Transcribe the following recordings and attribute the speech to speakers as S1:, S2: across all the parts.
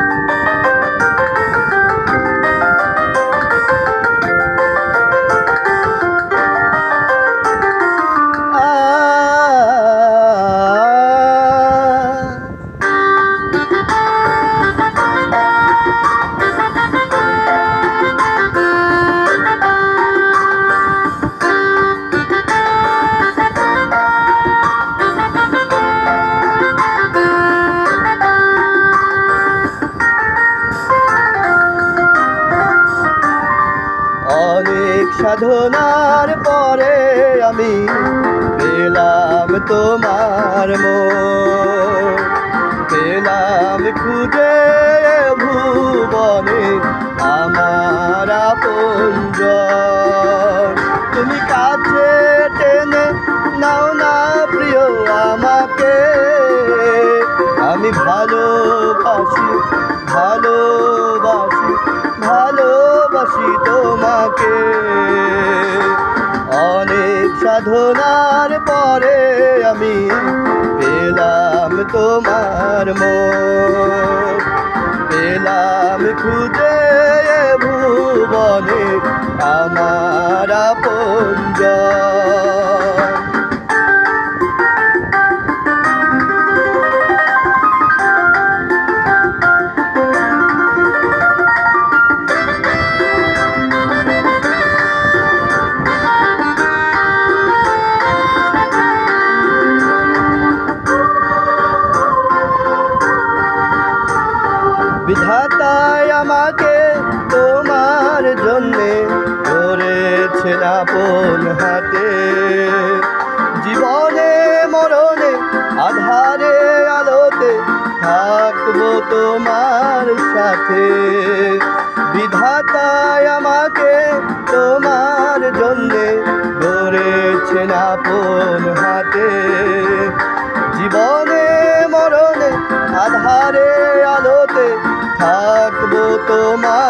S1: Thank you. সাধনার পরে আমি পেলাম তোমার মো পেলাম খুঁজে ভুবনে আমার আপনজন তুমি কাছে টেনে নাও না প্রিয় আমাকে। আমি ভালোবাসি ভালোবাসি তোমাকে। অনেক সাধনার পরে আমি পেলাম তোমার মন। পেলাম খুঁজে ভুবনে আমার আপনজন আপন হাতে। জীবনে, মরণে, আধারে, আলোতে থাকব তোমার সাথে। বিধাতায় আমাকে তোমার জন্যে গড়েছেন আপন হাতে। জীবনে, মরণে, আধারে, আলোতে থাকব তোমার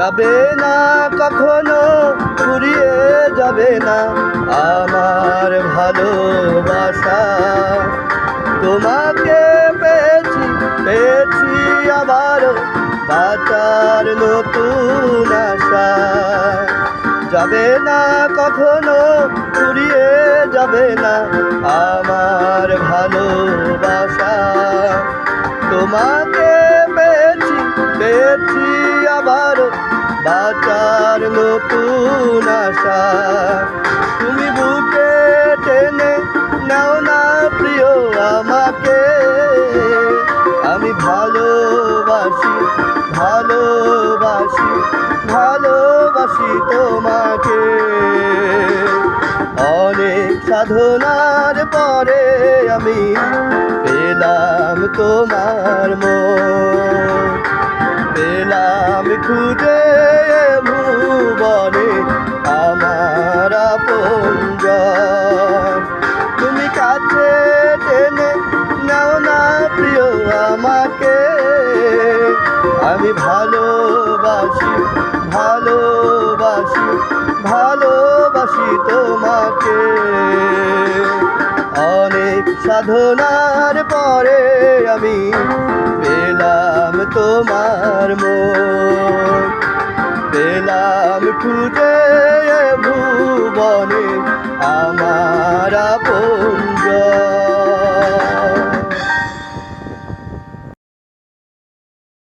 S1: যাবে না, কখনো ফুরিয়ে যাবে না। আমার ভালোবাসা, তোমাকে পেয়েছি পেয়েছি আবার বাঁচার নতুন আশা। যাবে না, কখনো ফুরিয়ে যাবে না। আমার ভালোবাসা, তোমাকে পেয়েছি পেয়েছি আবার বাঁচার নতুন আশা। তুমি বুকে টেনে নাও না প্রিয় আমাকে। আমি ভালোবাসি ভালোবাসি ভালোবাসি তোমাকে। অনেক সাধনার পরে আমি পেলাম তোমার মন। খুঁজে ভুবনে আমার আপনজন তুমি কাছে টেনে নাও না প্রিয় আমাকে। আমি ভালোবাসি ভালোবাসি ভালোবাসি তোমাকে। অনেক সাধনার পরে আমি পেলাম তোমার মন। খুঁজে ভুবনে আমার আপনজন